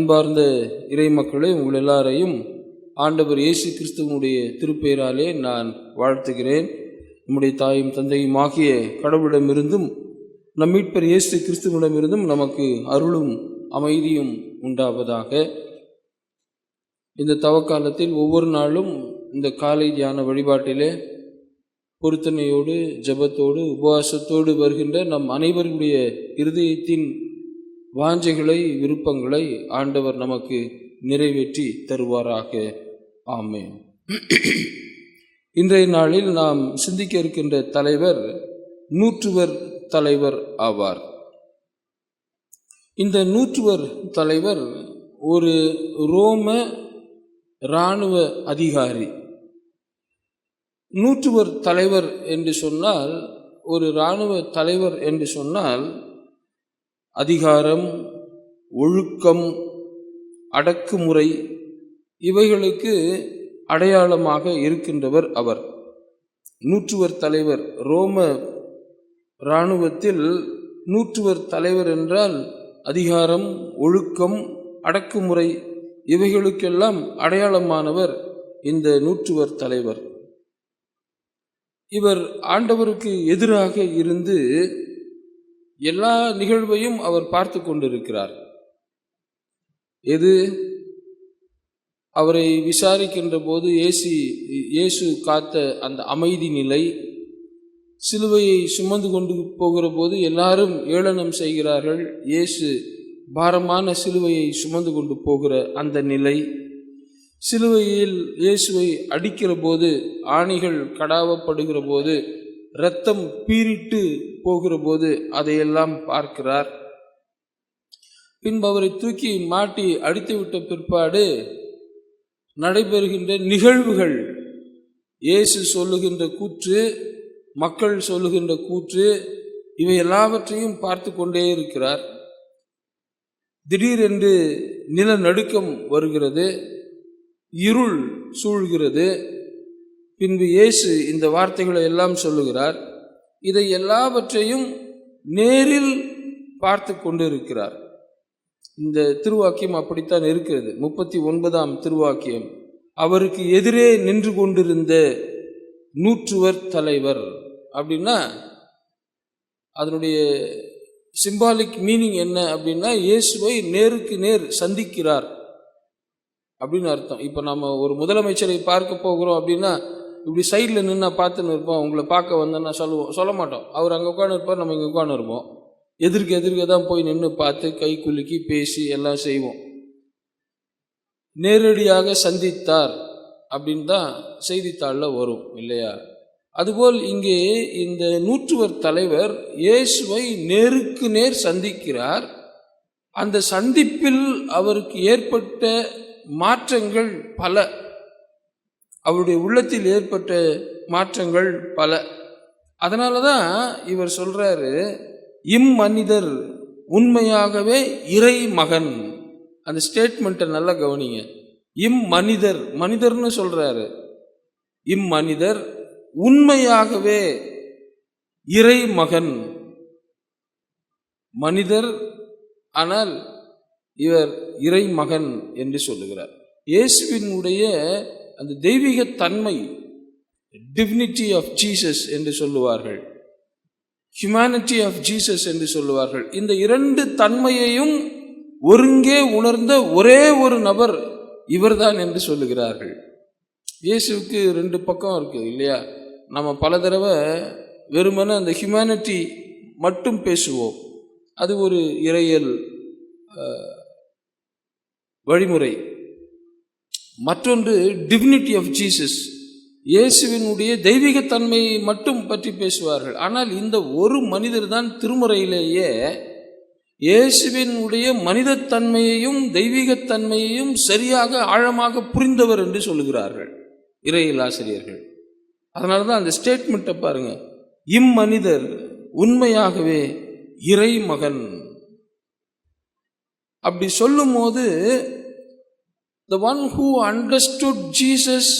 அன்பார்ந்த இறை மக்களே உங்கள் எல்லாரையும் ஆண்டவர் இயேசு கிறிஸ்துவனுடைய திருப்பெயராலே நான் வாழ்த்துகிறேன். நம்முடைய தாயும் தந்தையும் ஆகிய கடவுளிடமிருந்தும் நம் மீட்பர் இயேசு கிறிஸ்துவனிடமிருந்தும் நமக்கு அருளும் அமைதியும் உண்டாவதாக. இந்த தவக்காலத்தில் ஒவ்வொரு நாளும் இந்த காலை தியான வழிபாட்டிலே பொருத்தனையோடு ஜெபத்தோடு உபவாசத்தோடு வருகின்ற நம் அனைவருடைய இருதயத்தின் வாஞ்சைகளை விருப்பங்களை ஆண்டவர் நமக்கு நிறைவேற்றி தருவாராக. ஆமென். இன்றைய நாளில் நாம் சிந்திக்க இருக்கின்ற தலைவர் நூற்றுவர் தலைவர் ஆவார். இந்த நூற்றுவர் தலைவர் ஒரு ரோம இராணுவ அதிகாரி. நூற்றுவர் தலைவர் என்று சொன்னால் ஒரு இராணுவ தலைவர் என்று சொன்னால் அதிகாரம் ஒழுக்கம் அடக்குமுறை இவைகளுக்கு அடையாளமாக இருக்கின்றவர் அவர். நூற்றுவர் தலைவர் ரோம இராணுவத்தில் நூற்றுவர் தலைவர் என்றால் அதிகாரம் ஒழுக்கம் அடக்குமுறை இவைகளுக்கெல்லாம் அடையாளமானவர் இந்த நூற்றுவர் தலைவர். இவர் ஆண்டவருக்கு எதிராக இருந்து எல்லா நிகழ்வையும் அவர் பார்த்து கொண்டிருக்கிறார். எது? அவரை விசாரிக்கின்ற போது இயேசு இயேசு காத்த அந்த அமைதி நிலை சிலுவையை சுமந்து கொண்டு போகிற போது எல்லாரும் ஏளனம் செய்கிறார்கள். இயேசு பாரமான சிலுவையை சுமந்து கொண்டு போகிற அந்த நிலை சிலுவையில் இயேசுவை அடிக்கிற போது ஆணிகள் கடாவப்படுகிற போது இரத்தம் பீரிட்டு போகிற போது அதையெல்லாம் பார்க்கிறார். பின்பு அவரை தூக்கி மாட்டி அடித்துவிட்ட பிற்பாடு நடைபெறுகின்ற நிகழ்வுகள். இயேசு சொல்லுகின்ற கூற்று மக்கள் சொல்லுகின்ற கூற்று இவை எல்லாவற்றையும் பார்த்து கொண்டே இருக்கிறார். திடீரென்று நிலநடுக்கம் வருகிறது இருள் சூழ்கிறது. பின்பு இயேசு இந்த வார்த்தைகளை எல்லாம் சொல்லுகிறார். இதை எல்லாவற்றையும் நேரில் பார்த்து கொண்டிருக்கிறார். இந்த திருவாக்கியம் அப்படித்தான் இருக்கிறது. முப்பத்தி ஒன்பதாம் திருவாக்கியம். அவருக்கு எதிரே நின்று கொண்டிருந்த நூற்றுவர் தலைவர் அப்படின்னா அதனுடைய சிம்பாலிக் மீனிங் என்ன அப்படின்னா இயேசுவை நேருக்கு நேர் சந்திக்கிறார் அப்படின்னு அர்த்தம். இப்போ நம்ம ஒரு முதலமைச்சரை பார்க்க போகிறோம் அப்படின்னா இப்படி சைடில் நின்று பார்த்துன்னு இருப்போம் உங்களை பார்க்க வந்தேன்னா சொல்லுவோம். சொல்ல மாட்டோம். அவர் அங்கே உட்காந்து இருப்பார் நம்ம இங்கே உட்காந்து இருப்போம். எதிர்க்கு எதிர்க்க தான் போய் நின்று பார்த்து கை குலுக்கி பேசி எல்லாம் செய்வோம். நேரடியாக சந்தித்தார் அப்படின்னு தான் செய்தித்தாளில் வரும் இல்லையா? அதுபோல் இங்கே இந்த நூற்றுவர் தலைவர் இயேசுவை நேருக்கு நேர் சந்திக்கிறார். அந்த சந்திப்பில் அவருக்கு ஏற்பட்ட மாற்றங்கள் பல. அவருடைய உள்ளத்தில் ஏற்பட்ட மாற்றங்கள் பல. அதனால தான் இவர் சொல்றாரு இம்மனிதர் உண்மையாகவே இறை மகன் அந்த ஸ்டேட்மெண்ட்டை நல்லா கவனிங்க. இம் மனிதர் மனிதர்னு சொல்றாரு. இம்மனிதர் உண்மையாகவே இறை மகன் மனிதர் ஆனால் இவர் இறை மகன் என்று சொல்லுகிறார். இயேசுவினுடைய அந்த தெய்வீக தன்மை டிவினிட்டி ஆஃப் ஜீசஸ் என்று சொல்லுவார்கள். ஹியூமனிட்டி ஆஃப் ஜீசஸ் என்று சொல்லுவார்கள். இந்த இரண்டு தன்மையையும் ஒருங்கே உணர்ந்த ஒரே ஒரு நபர் இவர்தான் என்று சொல்லுகிறார்கள். இயேசுவுக்கு ரெண்டு பக்கம் இருக்குது இல்லையா? நம்ம பல தடவை வெறுமனே அந்த ஹியூமனிட்டி மட்டும் பேசுவோம். அது ஒரு இறையல் வழிமுறை. மற்றொன்று டிவினிட்டி ஆஃப் ஜீசஸ் இயேசுவினுடைய தெய்வீகத்தன்மையை மட்டும் பற்றி பேசுவார்கள். ஆனால் இந்த ஒரு மனிதர் தான் திருமுறையிலேயே இயேசுவினுடைய மனிதத்தன்மையையும் தெய்வீகத்தன்மையையும் சரியாக ஆழமாக புரிந்தவர் என்று சொல்லுகிறார்கள் இறையில் ஆசிரியர்கள். அதனால தான் அந்த ஸ்டேட்மெண்ட்டை பாருங்க. இம்மனிதர் உண்மையாகவே இறை மகன் அப்படி சொல்லும்போது the one who understood Jesus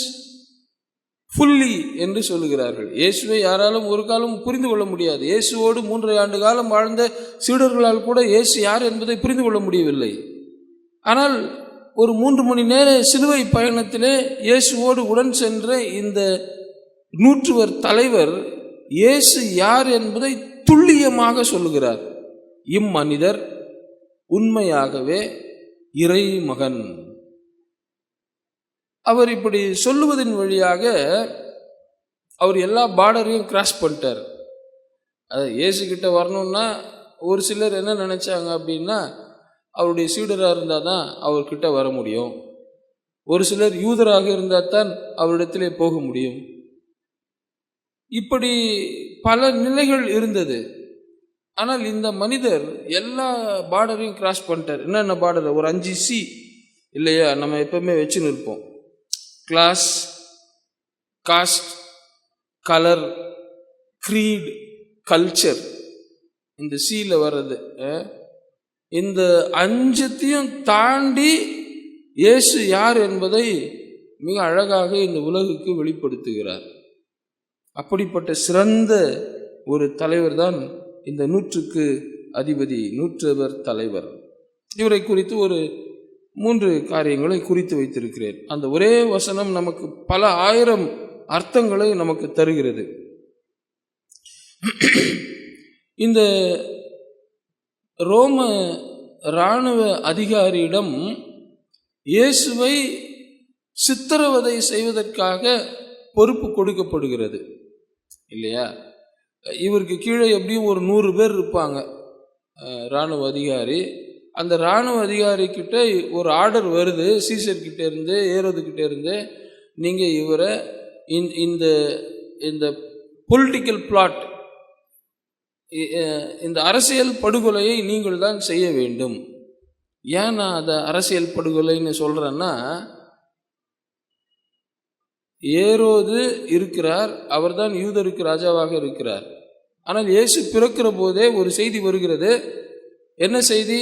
fully என்று சொல்லுகிறார்கள். இயேசுவை யாராலும் ஒரு காலம் புரிந்து கொள்ள முடியாது. இயேசுவோடு மூன்றரை ஆண்டு காலம் வாழ்ந்த சீடர்களால் கூட இயேசு யார் என்பதை புரிந்து கொள்ள முடியவில்லை. ஆனால் ஒரு மூன்று மணி நேர சிலுவை பயணத்திலே இயேசுவோடு உடன் சென்ற இந்த நூற்றுவர் தலைவர் இயேசு யார் என்பதை துல்லியமாக சொல்லுகிறார். இம்மனிதர் உண்மையாகவே இறை மகன் அவர் இப்படி சொல்லுவதன் வழியாக அவர் எல்லா பார்டரையும் கிராஸ் பண்ணிட்டார். அது ஏசுக்கிட்ட கிட்ட வரணும்னா ஒரு சிலர் என்ன நினைச்சாங்க அப்படின்னா அவருடைய சீடராக இருந்தால் தான் அவர்கிட்ட வர முடியும். ஒரு சிலர் யூதராக இருந்தால் தான் அவரிடத்திலே போக முடியும். இப்படி பல நிலைகள் இருந்தது. ஆனால் இந்த மனிதர் எல்லா பார்டரையும் கிராஸ் பண்ணிட்டார். என்னென்ன பார்டர் ஒரு அஞ்சு சி இல்லையா? நம்ம எப்பவுமே வச்சு நிற்போம். Class caste colour creed culture இந்த சீல வர்றது இந்த அஞ்சத்தையும் தாண்டி இயேசு யார் என்பதை மிக அழகாக இந்த உலகுக்கு வெளிப்படுத்துகிறார். அப்படிப்பட்ட சிறந்த ஒரு தலைவர் தான் இந்த நூற்றுக்கு அதிபதி நூற்றவர் தலைவர். இவரை குறித்து ஒரு மூன்று காரியங்களை குறித்து வைத்திருக்கிறேன். அந்த ஒரே வசனம் நமக்கு பல ஆயிரம் அர்த்தங்களை நமக்கு தருகிறது. இந்த ரோம இராணுவ அதிகாரியிடம் இயேசுவை சித்திரவதை செய்வதற்காக பொறுப்பு கொடுக்கப்படுகிறது. இல்லையா? இவருக்கு கீழே எப்படியும் ஒரு நூறு பேர் இருப்பாங்க இராணுவ அதிகாரி. அந்த இராணுவ அதிகாரிக்கிட்ட ஒரு ஆர்டர் வருது சீசர்கிட்ட இருந்து ஏறதுக்கிட்ட இருந்து நீங்கள் இவரை இந்த- இந்த இந்த பொலிட்டிக்கல் பிளாட் இந்த அரசியல் படுகொலையை நீங்கள் தான் செய்ய வேண்டும். ஏன் நான் அதை அரசியல் படுகொலைன்னு சொல்கிறேன்னா ஏரோது இருக்கிறார் அவர்தான் யூதருக்கு ராஜாவாக இருக்கிறார். ஆனால் இயேசு பிறக்கிற போதே ஒரு செய்தி வருகிறது. என்ன செய்தி?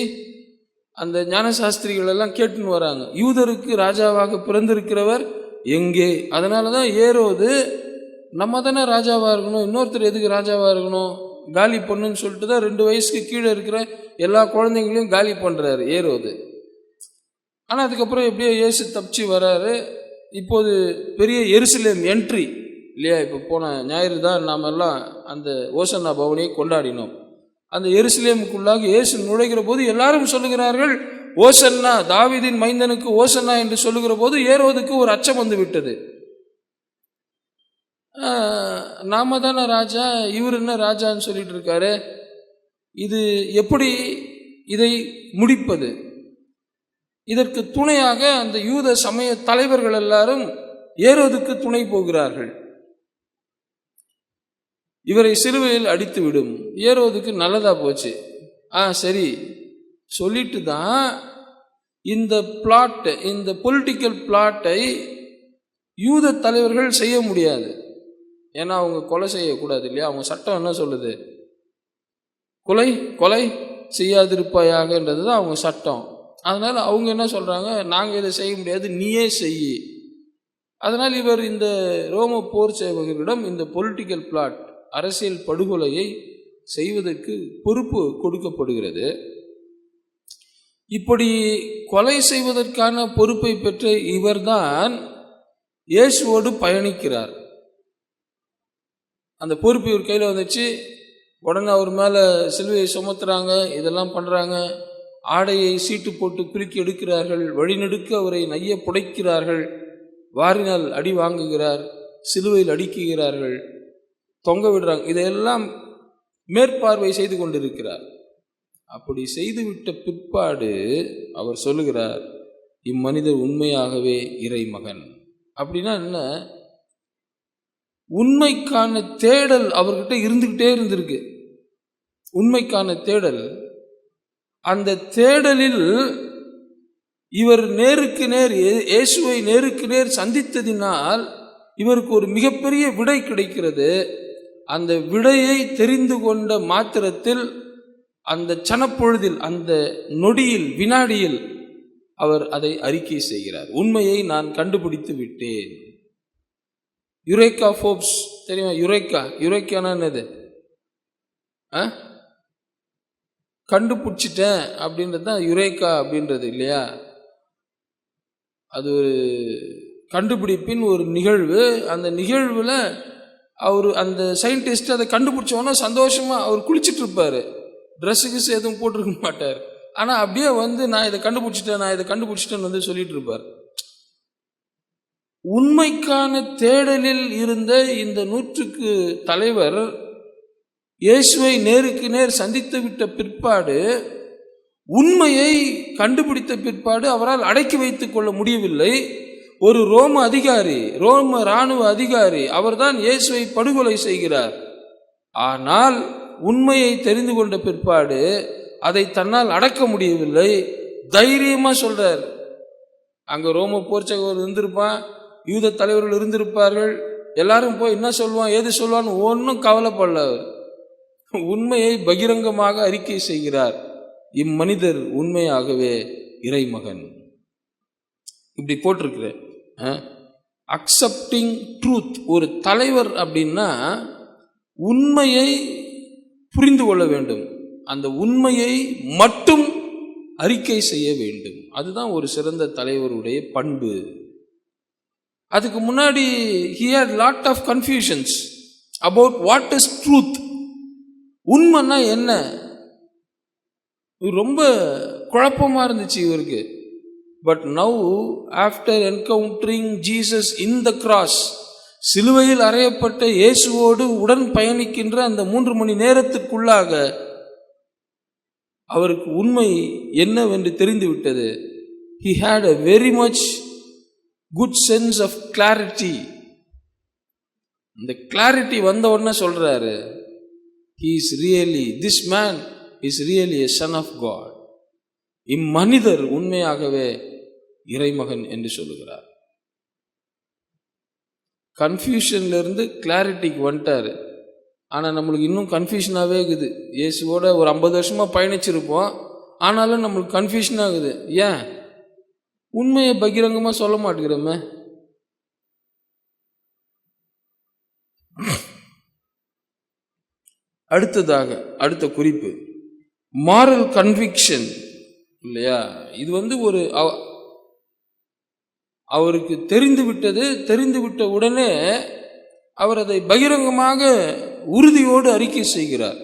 அந்த ஞானசாஸ்திரிகள் எல்லாம் கேட்டுன்னு வராங்க. யூதருக்கு ராஜாவாக பிறந்திருக்கிறவர் எங்கே? அதனால தான் ஏரோது நம்ம தானே ராஜாவாக இருக்கணும் இன்னொருத்தர் எதுக்கு ராஜாவாக இருக்கணும்? காலி பண்ணுன்னு சொல்லிட்டு தான் ரெண்டு வயசுக்கு கீழே இருக்கிற எல்லா குழந்தைங்களையும் காலி பண்ணுறாரு ஏரோது. ஆனால் அதுக்கப்புறம் எப்படியோ இயேசு தப்பிச்சு வராரு. இப்போது பெரிய எருசலேம் என்ட்ரி இல்லையா? இப்போ போன ஞாயிறு தான் நாம் எல்லாம் அந்த ஓசன்னா பவனியை கொண்டாடினோம். அந்த எருசலேமுக்குள்ளாக இயேசு நுழைகிற போது எல்லாரும் சொல்லுகிறார்கள் ஓசன்னா தாவிதின் மைந்தனுக்கு ஓசன்னா என்று சொல்லுகிற போது ஏரோதுக்கு ஒரு அச்சம் வந்து விட்டது. நாம தானே ராஜா இவர் என்ன ராஜான்னு சொல்லிட்டு இருக்காரு? இது எப்படி இதை முடிப்பது? இதற்கு துணையாக அந்த யூத சமய தலைவர்கள் எல்லாரும் ஏரோதுக்கு துணை போகிறார்கள். இவரை சிலுவையில் அடித்து விடும் ஏரோதுக்கு நல்லதா போச்சு. ஆ சரி. சொல்லிட்டு தான் இந்த பிளாட்டை இந்த பொலிட்டிக்கல் பிளாட்டை யூத தலைவர்கள் செய்ய முடியாது. ஏன்னா அவங்க கொலை செய்யக்கூடாது இல்லையா? அவங்க சட்டம் என்ன சொல்லுது? கொலை கொலை செய்யாதிருப்பாயாகன்றது தான் அவங்க சட்டம். அதனால் அவங்க என்ன சொல்கிறாங்க நாங்கள் இதை செய்ய முடியாது நீயே செய் அதனால் இவர் இந்த ரோம போர் சேவகர்களிடம் இந்த பொலிட்டிக்கல் பிளாட் அரசியல் படுகொலையை செய்வதற்கு பொறுப்பு கொடுக்கப்படுகிறது. இப்படி கொலை செய்வதற்கான பொறுப்பை பெற்ற இவர்தான் இயேசுவோடு பயணிக்கிறார். அந்த பொறுப்பு இவர் கையில் வந்துச்சு. உடனே அவர் மேலே சிலுவையை சுமத்துறாங்க இதெல்லாம் பண்ணுறாங்க ஆடையை சீட்டு போட்டு குலுக்கி எடுக்கிறார்கள் வழிநெடுக்க அவரை நைய புடைக்கிறார்கள். வாரினால் அடி வாங்குகிறார் சிலுவையில் அடிக்குகிறார்கள். தொங்க விடுறாங்க. இதையெல்லாம் மேற்பார்வை செய்து கொண்டிருக்கிறார். அப்படி செய்துவிட்ட பிற்பாடு அவர் சொல்லுகிறார் இம்மனிதர் உண்மையாகவே இறைமகன். அப்படின்னா என்ன? உண்மைக்கான தேடல் அவர்கிட்ட இருந்துக்கிட்டே இருந்திருக்கு. உண்மைக்கான தேடல். அந்த தேடலில் இவர் நேருக்கு நேர் இயேசுவை நேருக்கு நேர் சந்தித்ததினால் இவருக்கு ஒரு மிகப்பெரிய விடை கிடைக்கிறது. அந்த விடையை தெரிந்து கொண்ட மாத்திரத்தில் அந்த சனப்பொழுதில் அந்த நொடியில் வினாடியில் அவர் அதை அறிக்கை செய்கிறார். உண்மையை நான் கண்டுபிடித்து விட்டேன். யுரேக்கா ஃபோப்ஸ் தெரியுமா? யுரேக்கா யுரேக்கானா என்னது? ஆ? கண்டுபிடிச்சிட்டேன் அப்படின்றது தான் யுரேக்கா அப்படின்றது இல்லையா? அது ஒரு கண்டுபிடிப்பின் ஒரு நிகழ்வு. அந்த நிகழ்வில் அவர் அந்த சயின்டிஸ்ட் அதை கண்டுபிடிச்சோன்னா சந்தோஷமாக அவர் குளிச்சிட்டு இருப்பார் ட்ரெஸ்ஸு கிஸ் எதுவும் போட்டிருக்க மாட்டார். ஆனால் அப்படியே வந்து நான் இதை கண்டுபிடிச்சிட்டேன் நான் இதை கண்டுபிடிச்சிட்டேன்னு வந்து சொல்லிட்டு இருப்பார் உண்மைக்கான தேடலில் இருந்த இந்த நூற்றுக்கு தலைவர் இயேசுவை நேருக்கு நேர் சந்தித்து விட்ட பிற்பாடு உண்மையை கண்டுபிடித்த பிற்பாடு அவரால் அடக்கி வைத்துக் கொள்ள முடியவில்லை. ஒரு ரோம அதிகாரி ரோம இராணுவ அதிகாரி அவர்தான் இயேசுவை படுகொலை செய்கிறார். ஆனால் உண்மையை தெரிந்து கொண்ட பிற்பாடு அதை தன்னால் அடக்க முடியவில்லை. தைரியமாக சொல்றார். அங்கே ரோம போர்ச்சகர் இருந்திருப்பான் யூத தலைவர்கள் இருந்திருப்பார்கள். எல்லாரும் போய் என்ன சொல்லுவான் ஏது சொல்லுவான்னு ஒன்றும் கவலைப்படல உண்மையை பகிரங்கமாக அறிக்கை செய்கிறார். இம்மனிதர் உண்மையாகவே இறைமகன். இப்படி போட்டிருக்கிறேன். அக்செப்டிங் ட்ரூத் ஒரு தலைவர் அப்படின்னா உண்மையை புரிந்து கொள்ள வேண்டும். அந்த உண்மையை மட்டும் அறிக்கை செய்ய வேண்டும். அதுதான் ஒரு சிறந்த தலைவருடைய பண்பு. அதுக்கு முன்னாடி he had lot of confusions about what is truth உண்மைன்னா என்ன? ரொம்ப குழப்பமாக இருந்துச்சு இவருக்கு. But now after encountering Jesus in the cross சிலுவையில் அறையப்பட்ட இயேசுவோடு உடன் பயணிக்கின்ற அந்த மூன்று மணி நேரத்துக்குள்ளாக அவருக்கு உண்மை என்னவென்று தெரிந்துவிட்டது. He had a very much good sense of clarity இந்த கிளாரிட்டி வந்த உடனே சொல்றாரு he is really this man is really a son of God இம்மனிதர் உண்மையாகவே இறைமகன் என்று சொல்லுகிறார். கன்ஃபியூஷன்லேருந்து கிளாரிட்டிக்கு வந்துட்டாரு. ஆனால் நம்மளுக்கு இன்னும் கன்ஃபியூஷனாகவே இருக்குது. இயேசுவோட ஒரு ஐம்பது வருஷமாக பயணிச்சிருப்போம். ஆனாலும் நம்மளுக்கு கன்ஃபியூஷன் ஆகுது ஏன்? உண்மையை பகிரங்கமாக சொல்ல மாட்டேங்கிறோமே. அடுத்ததாக அடுத்த குறிப்பு. மாரல் கன்விக்ஷன் இல்லையா? இது வந்து ஒரு அவ- அவருக்கு தெரிந்து விட்டது. தெரிந்து விட்ட உடனே அவர் அதை பகிரங்கமாக உறுதியோடு அறிக்கை செய்கிறார்.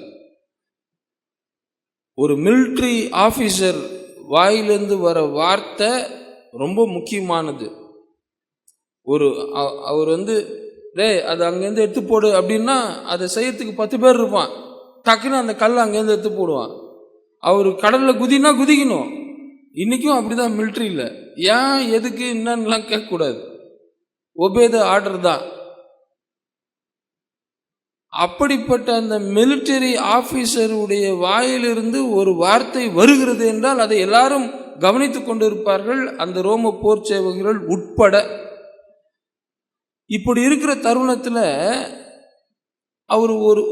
ஒரு மிலிட்ரி ஆஃபீஸர் வாயிலிருந்து வர வார்த்தை ரொம்ப முக்கியமானது. ஒரு அவர் வந்து டேய் அது அங்கேருந்து எடுத்து போடு அப்படின்னா அதை செய்யறதுக்கு பத்து பேர் இருப்பான். டக்குன்னு அந்த கல் அங்கேருந்து எடுத்து போடுவான். அவர் கடலில் குதினா குதிக்கணும். இன்றைக்கும் அப்படிதான் மில்ட்ரியில் ஏன் எதுக்கு என்னன்னுலாம் கேட்கக்கூடாது. ஒபேத ஆர்டர் தான். அப்படிப்பட்ட அந்த மிலிட்டரி ஆஃபீஸருடைய வாயிலிருந்து ஒரு வார்த்தை வருகிறது என்றால் அதை எல்லாரும் கவனித்து கொண்டிருப்பார்கள். அந்த ரோம போர் சேவகர்கள் உட்பட. இப்படி இருக்கிற தருணத்தில் அவர் ஒரு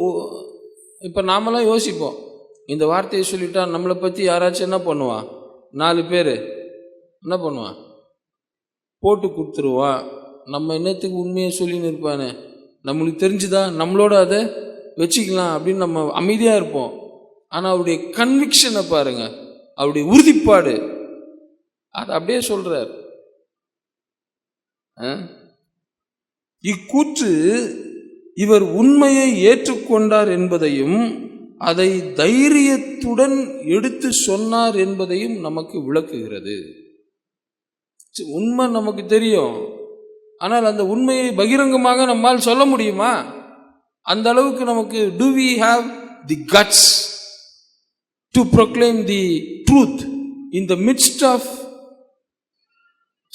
இப்போ நாமெல்லாம் யோசிப்போம். இந்த வார்த்தையை சொல்லிட்டா நம்மளை பற்றி யாராச்சும் என்ன பண்ணுவான் நாலு பேர். என்ன பண்ணுவான் போட்டு கொடுத்துருவான் நம்ம என்னத்துக்கு உண்மையை சொல்லின்னு இருப்பானே. நம்மளுக்கு தெரிஞ்சுதா? நம்மளோட அதை வச்சுக்கலாம் அப்படின்னு நம்ம அமைதியாக இருப்போம். ஆனால் அவருடைய கன்விக்ஷனை பாருங்க. அவருடைய உறுதிப்பாடு. அதை அப்படியே சொல்கிறார் ஆ? இக்கூற்று இவர் உண்மையை ஏற்றுக்கொண்டார் என்பதையும் அதை தைரியத்துடன் எடுத்து சொன்னார் என்பதையும் நமக்கு விளக்குகிறது. உண்மை நமக்கு தெரியும். ஆனால் அந்த உண்மையை பகிரங்கமாக நம்மால் சொல்ல முடியுமா? அந்த அளவுக்கு நமக்கு to we have the guts to proclaim the truth in the midst of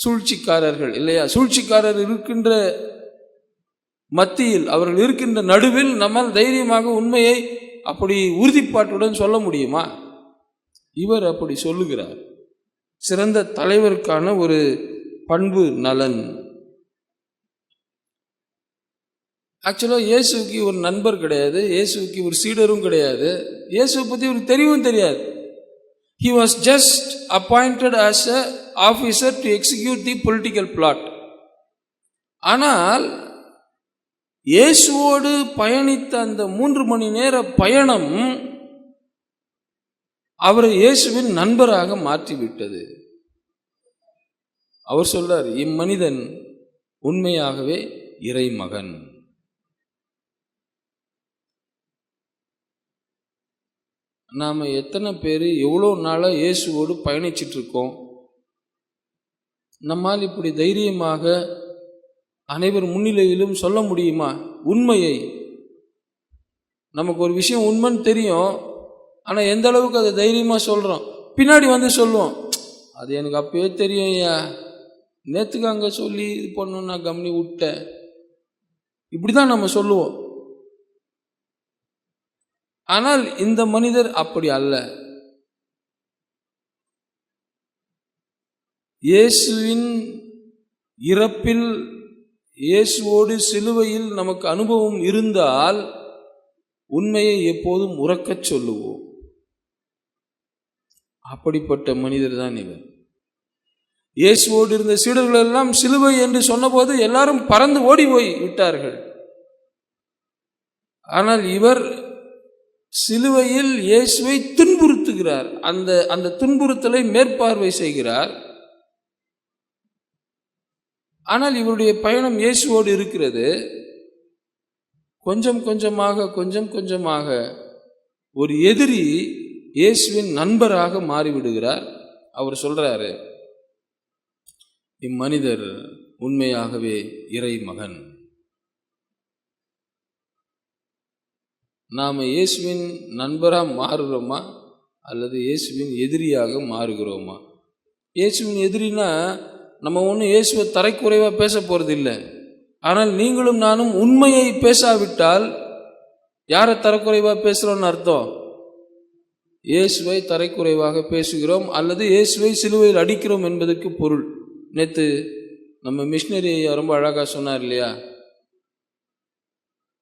சூழ்ச்சிக்காரர்கள் இல்லையா? சூழ்ச்சிக்காரர் இருக்கின்ற மத்தியில் அவர்கள் இருக்கின்ற நடுவில் நம்மால் தைரியமாக உண்மையை அப்படி உறுதிப்பாட்டுடன் சொல்ல முடியுமா? இவர் அப்படி சொல்லுகிறார். சிறந்த தலைவருக்கான ஒரு பண்பு நலன். ஆக்சுவலாக இயேசுக்கு ஒரு நண்பர் கிடையாது. இயேசுக்கு ஒரு சீடரும் கிடையாது. இயேசுவை பற்றி ஒரு தெரியவும் தெரியாது. He was just appointed as a officer to execute the political plot ஆனால் இயேசுவோடு பயணித்த அந்த மூன்று மணி நேர பயணம் அவரை இயேசுவின் நண்பராக மாற்றிவிட்டது. அவர் சொல்றார் இம்மனிதன் உண்மையாகவே இறைமகன். நாம் எத்தனை பேர் எவ்வளோ நாளாக இயேசுவோடு பயணிச்சிட்டு இருக்கோம்? நம்மால் இப்படி தைரியமாக அனைவர் முன்னிலையிலும் சொல்ல முடியுமா? உண்மையை. நமக்கு ஒரு விஷயம் உண்மைன்னு தெரியும். ஆனால் எந்த அளவுக்கு அதை தைரியமாக சொல்கிறோம் பின்னாடி வந்து சொல்லுவோம் அது எனக்கு அப்பயே தெரியும் ஐயா. நேற்றுக்கு அங்கே சொல்லி இது பண்ணணும் நான் கவனி விட்டேன். இப்படி தான் நம்ம சொல்லுவோம். ஆனால் இந்த மனிதர் அப்படி அல்ல. இயேசுவின் இறப்பில் இயேசுவோடு சிலுவையில் நமக்கு அனுபவம் இருந்தால் உண்மையை எப்போதும் உறக்கச் சொல்லுவோம். அப்படிப்பட்ட மனிதர் தான் இவர். இயேசுவோடு இருந்த சீடர்கள் எல்லாம் சிலுவை என்று சொன்னபோது எல்லாரும் பறந்து ஓடி போய் விட்டார்கள். ஆனால் இவர் சிலுவையில் இயேசுவை துன்புறுத்துகிறார். அந்த அந்த துன்புறுத்தலை மேற்பார்வை செய்கிறார். ஆனால் இவருடைய பயணம் இயேசுவோடு இருக்கிறது. கொஞ்சம் கொஞ்சமாக கொஞ்சம் கொஞ்சமாக ஒரு எதிரி இயேசுவின் நண்பராக மாறிவிடுகிறார். அவர் சொல்றாரு இம்மனிதர் உண்மையாகவே இறை மகன் நாம் இயேசுவின் நண்பராக மாறுகிறோமா அல்லது இயேசுவின் எதிரியாக மாறுகிறோமா? இயேசுவின் எதிரினா நம்ம ஒன்றும் இயேசுவை தரைக்குறைவாக பேச போகிறது இல்லை ஆனால் நீங்களும் நானும் உண்மையை பேசாவிட்டால் யாரை தரக்குறைவாக பேசுகிறோன்னு அர்த்தம்? இயேசுவை தரைக்குறைவாக பேசுகிறோம் அல்லது இயேசுவை சிலுவையில் அடிக்கிறோம் என்பதற்கு பொருள். நேற்று நம்ம மிஷினரி ரொம்ப அழகாக சொன்னார் இல்லையா?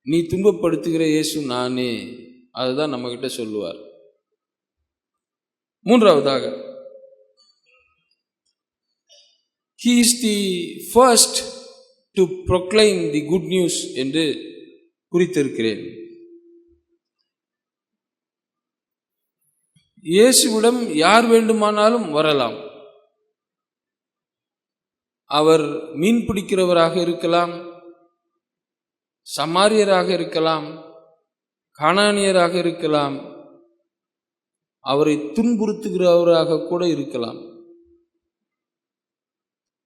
நீ துன்பப்படுத்துகிற இயேசு நானே. அதுதான் நம்மக்கிட்ட சொல்லுவார். மூன்றாவதாக he is the first to proclaim the good news என்று குறித்திருக்கிறேன். இயேசுவிடம் யார் வேண்டுமானாலும் வரலாம். அவர் மீன் பிடிக்கிறவராக இருக்கலாம் சமாரியராக இருக்கலாம் காணானியராக இருக்கலாம் அவரை துன்புறுத்துகிறவராக கூட இருக்கலாம்.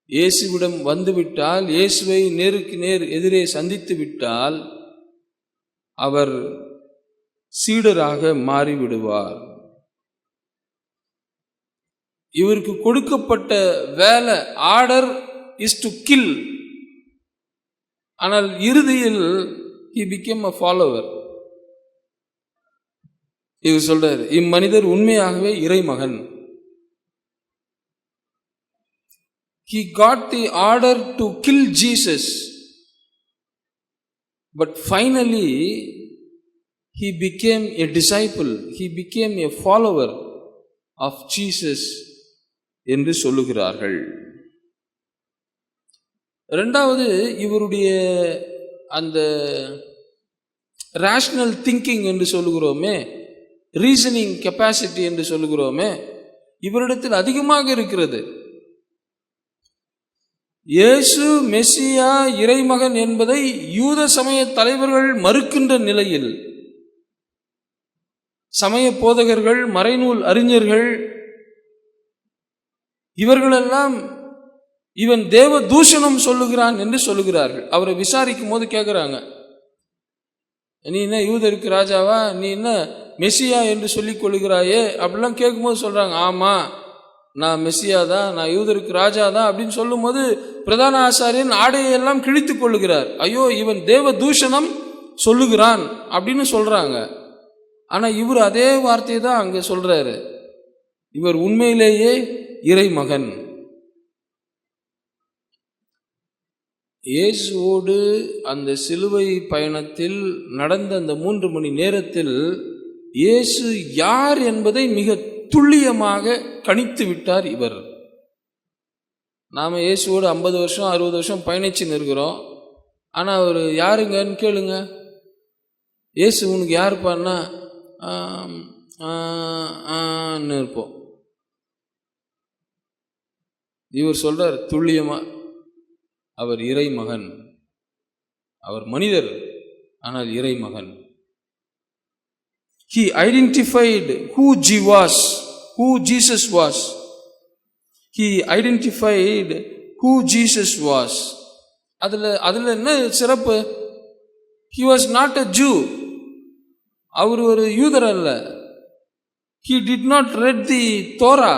இயேசுவிடம் வந்துவிட்டால் இயேசுவை நேருக்கு நேர் எதிரே சந்தித்து விட்டால் அவர் சீடராக மாறிவிடுவார். இவருக்கு கொடுக்கப்பட்ட வேலை ஆர்டர் இஸ் டு கில் ஆனால் இறுதியில் ஹி பிகேம் அ ஃபாலோவர் இவர் சொல்றார் இம்மனிதர் உண்மையாகவே இறைமகன். He got the order to kill Jesus. But finally, he became a disciple, he became a follower of Jesus என்று சொல்லுகிறார்கள். ரெண்டாவது இவருடைய அந்த ரேஷ்னல் திங்கிங் என்று சொல்லுகிறோமே ரீசனிங் கெப்பாசிட்டி என்று சொல்லுகிறோமே இவரிடத்தில் அதிகமாக இருக்கிறது. இயேசு மெஸ்ஸியா இறைமகன் என்பதை யூத சமய தலைவர்கள் மறுக்கின்ற நிலையில் சமய போதகர்கள் மறைநூல் அறிஞர்கள் இவர்களெல்லாம் இவன் தேவ தூஷணம் சொல்லுகிறான் என்று சொல்லுகிறார்கள். அவரை விசாரிக்கும் போது கேட்குறாங்க நீ என்ன யூதருக்கு ராஜாவா? நீ என்ன மெஸ்ஸியா என்று சொல்லிக் கொள்கிறாயே அப்படிலாம் கேட்கும்போது சொல்றாங்க. ஆமா நான் மெஸ்ஸியா தான் நான் யூதருக்கு ராஜா தான் அப்படின்னு சொல்லும்போது பிரதான ஆசாரியன் ஆடையெல்லாம் கிழித்து கொள்ளுகிறார். ஐயோ இவன் தேவ தூஷணம் சொல்லுகிறான் அப்படின்னு சொல்கிறாங்க ஆனால் இவர் அதே வார்த்தையை தான் அங்கே சொல்கிறாரு இவர் உண்மையிலேயே இறைமகன். இயேசுவோடு அந்த சிலுவை பயணத்தில் நடந்த அந்த மூன்று மணி நேரத்தில் இயேசு யார் என்பதை மிக துல்லியமாக கணித்து விட்டார் இவர். நாம் இயேசுவோடு ஐம்பது வருஷம் அறுபது வருஷம் பயணிச்சுன்னு இருக்கிறோம் ஆனால் அவர் யாருங்கன்னு கேளுங்க. இயேசு உனக்கு யாருப்பான்னா ஆன்னு இருப்போம். இவர் சொல்கிறார் துல்லியமாக அவர் இறை மகன் அவர் மனிதர் ஆனால் இறை மகன் He identified who G was, who Jesus was. He identified who Jesus was. அதில் அதில் என்ன சிறப்பு he was not a Jew அவர் ஒரு யூதர் அல்ல he did not read the Torah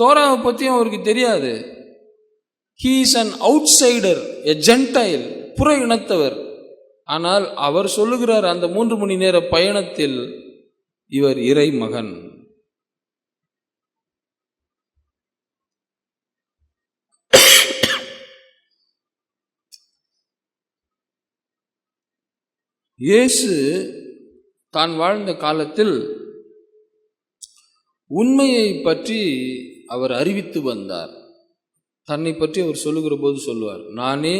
தோராவை பற்றியும் அவருக்கு தெரியாது he is an outsider a gentile புற இனத்தவர் ஆனால் அவர் சொல்லுகிறார் அந்த மூன்று மணி நேர பயணத்தில் இவர் இறை மகன் இயேசு தான் வாழ்ந்த காலத்தில் உண்மையை பற்றி அவர் அறிவித்து வந்தார். தன்னை பற்றி அவர் சொல்லுகிற போது சொல்லுவார் நானே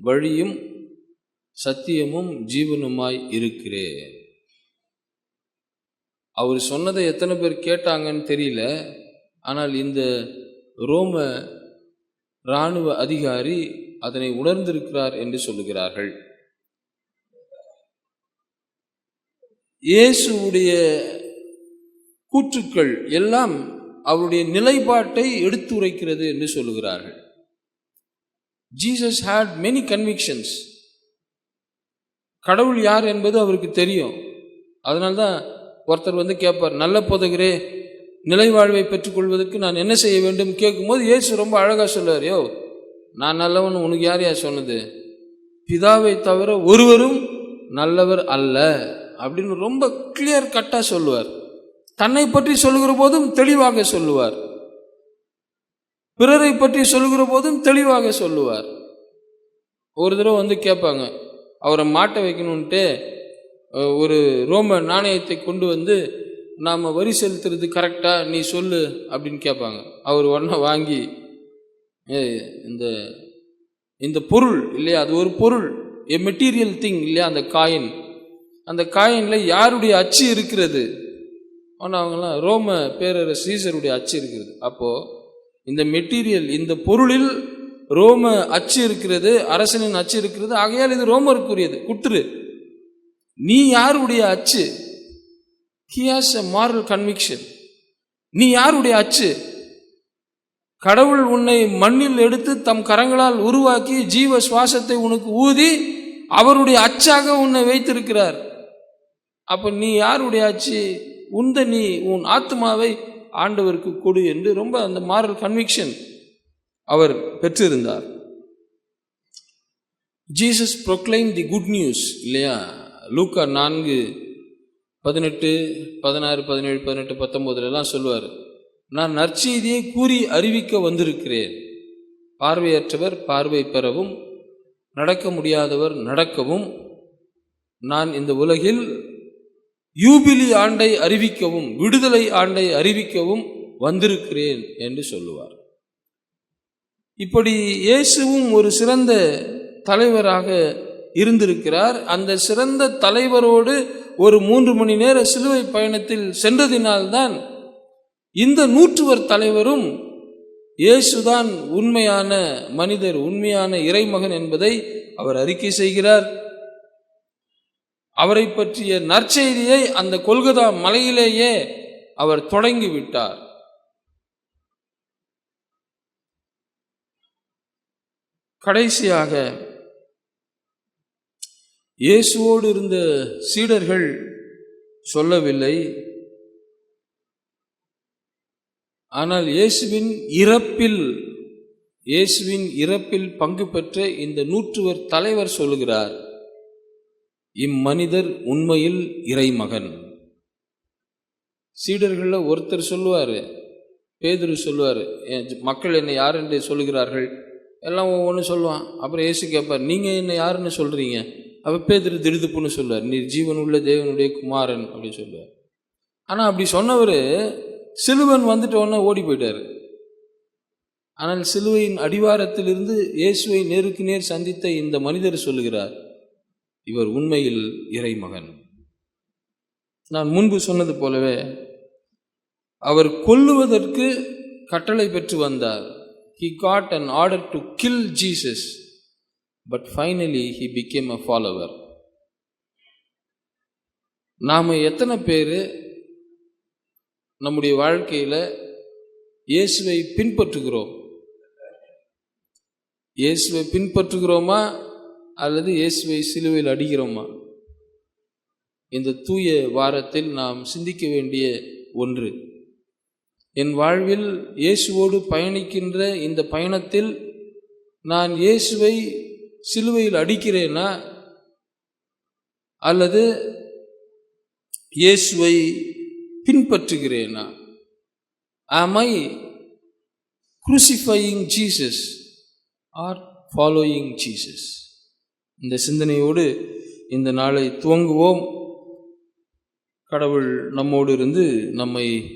வழியும் சத்தியமும் ஜீவனுமாய் இருக்கிறேன். அவர் சொன்னதை எத்தனை பேர் கேட்டாங்கன்னு தெரியல. ஆனால் இந்த ரோம இராணுவ அதிகாரி அதனை உணர்ந்திருக்கிறார் என்று சொல்லுகிறார்கள். இயேசுடைய கூற்றுக்கள் எல்லாம் அவருடைய நிலைப்பாட்டை எடுத்துரைக்கிறது என்று சொல்லுகிறார்கள். ஜீசஸ் ஹேட் மெனி கன்விக்ஷன்ஸ் கடவுள் யார் என்பது அவருக்கு தெரியும். அதனால்தான் ஒருத்தர் வந்து கேட்பார் நல்ல போதகரே நிலை வாழ்வை பெற்றுக்கொள்வதற்கு நான் என்ன செய்ய வேண்டும்? கேட்கும்போது இயேசு ரொம்ப அழகாக சொல்லுவார் யோ நான் நல்லவன் உனக்கு யார் யார் சொன்னது? பிதாவை தவிர ஒருவரும் நல்லவர் அல்ல. அப்படின்னு ரொம்ப கிளியர் கட்டாக சொல்லுவார். தன்னை பற்றி சொல்லுகிற போதும் தெளிவாக சொல்லுவார். பிறரை பற்றி சொல்லுகிற போதும் தெளிவாக சொல்லுவார். ஒரு தடவை வந்து கேட்பாங்க அவரை மாட்ட வைக்கணுன்ட்டு ஒரு ரோம நாணயத்தை கொண்டு வந்து நாம் வரி செலுத்துறது கரெக்டாக நீ சொல்லு அப்படின்னு கேட்பாங்க. அவர் உடனே வாங்கி இந்த இந்த பொருள் இல்லையா? அது ஒரு பொருள். எ மெட்டீரியல் திங் இல்லையா? அந்த காயின் அந்த காயினில் யாருடைய அச்சு இருக்கிறது? ஆனால் அவங்களாம் ரோம பேரரசு சீசருடைய அச்சு இருக்கிறது. அப்போது இந்த மெட்டீரியல் இந்த பொருளில் ரோம அச்சு இருக்கிறது அரசனின் அச்சு இருக்கிறது. ஆகையால் இது ரோமருக்குரியது. குற்று. நீ யாருடைய அச்சு? He has a moral conviction நீ யாருடைய அச்சு? கடவுள் உன்னை மண்ணில் எடுத்து தம் கரங்களால் உருவாக்கி ஜீவ சுவாசத்தை உனக்கு ஊதி அவருடைய அச்சாக உன்னை வைத்திருக்கிறார். அப்ப நீ யாருடைய அச்சு? உந்த நீ உன் ஆத்மாவை ஆண்டவருக்கு கொடு என்று ரொம்ப அந்த மாரல் கன்விக்ஷன் அவர் பெற்றிருந்தார். Jesus proclaim the good news இல்லையா? லூக்கா நான்கு பதினெட்டு பதினாறு பதினேழு பதினெட்டு பத்தொன்போதிலெல்லாம் சொல்லுவார். நான் நற்செய்தியை கூறி அறிவிக்க வந்திருக்கிறேன். பார்வையற்றவர் பார்வை பெறவும் நடக்க முடியாதவர் நடக்கவும் நான் இந்த உலகில் யூபிலி ஆண்டை அறிவிக்கவும் விடுதலை ஆண்டை அறிவிக்கவும் வந்திருக்கிறேன் என்று சொல்லுவார். இப்படி இயேசுவும் ஒரு சிறந்த தலைவராக இருந்திருக்கிறார். அந்த சிறந்த தலைவரோடு ஒரு மூன்று மணி நேர சிலுவை பயணத்தில் சென்றதினால்தான் இந்த நூற்றுவர் தலைவரும் இயேசுதான் உண்மையான மனிதர் உண்மையான இறைமகன் என்பதை அவர் அறிக்கை செய்கிறார். அவரை பற்றிய நற்செய்தியை அந்த கொல்கதா மலையிலேயே அவர் தொடங்கி விட்டார் கடைசியாக இயேசுவோடு இருந்த சீடர்கள் சொல்லவில்லை. ஆனால் இயேசுவின் இறப்பில் இயேசுவின் இறப்பில் பங்கு பெற்ற இந்த நூற்றுவர் தலைவர் சொல்லுகிறார் இம்மனிதர் உண்மையில் இறைமகன். சீடர்களில் ஒருத்தர் சொல்லுவார் பேதுரு சொல்லுவார் மக்கள் என்னை யார் என்று சொல்லுகிறார்கள்? எல்லாம் ஒவ்வொன்று சொல்லுவான். அப்புறம் இயேசு கேட்பார் நீங்கள் என்ன யாருன்னு சொல்கிறீங்க அப்போ பேதுரு திடுதுப்புன்னு சொல்லுவார் நீர் ஜீவன் உள்ள தேவனுடைய குமாரன் அப்படின்னு சொல்லுவார். ஆனால் அப்படி சொன்னவர் சிலுவன் வந்துட்ட உடனே ஓடி போயிட்டார். ஆனால் சிலுவையின் அடிவாரத்திலிருந்து இயேசுவை நேருக்கு நேர் சந்தித்த இந்த மனிதர் சொல்லுகிறார் இவர் உண்மையில் இறைமகன். நான் முன்பு சொன்னது போலவே அவர் கொல்லுவதற்கு கட்டளை பெற்று வந்தார். He got an order to kill Jesus, but finally he became a follower. நாம் எத்தனை பேர் நம்முடைய வாழ்க்கையில் இயேசுவை பின்பற்றுகிறோம்? இயேசுவை பின்பற்றுகிறோமா? அல்லது இயேசுவை சிலுவையில் அடிக்கிறோமா? இந்த தூய வாரத்தில் நாம் சிந்திக்க வேண்டிய ஒன்று என் வாழ்வில் இயேசுவோடு பயணிக்கின்ற இந்த பயணத்தில் நான் இயேசுவை சிலுவையில் அடிக்கிறேனா? அல்லது இயேசுவை பின்பற்றுகிறேனா? Am I crucifying Jesus or following Jesus இந்த சிந்தனையோடு இந்த நாளை துவங்குவோம். கடவுள் நம்மோடு இருந்து நம்மை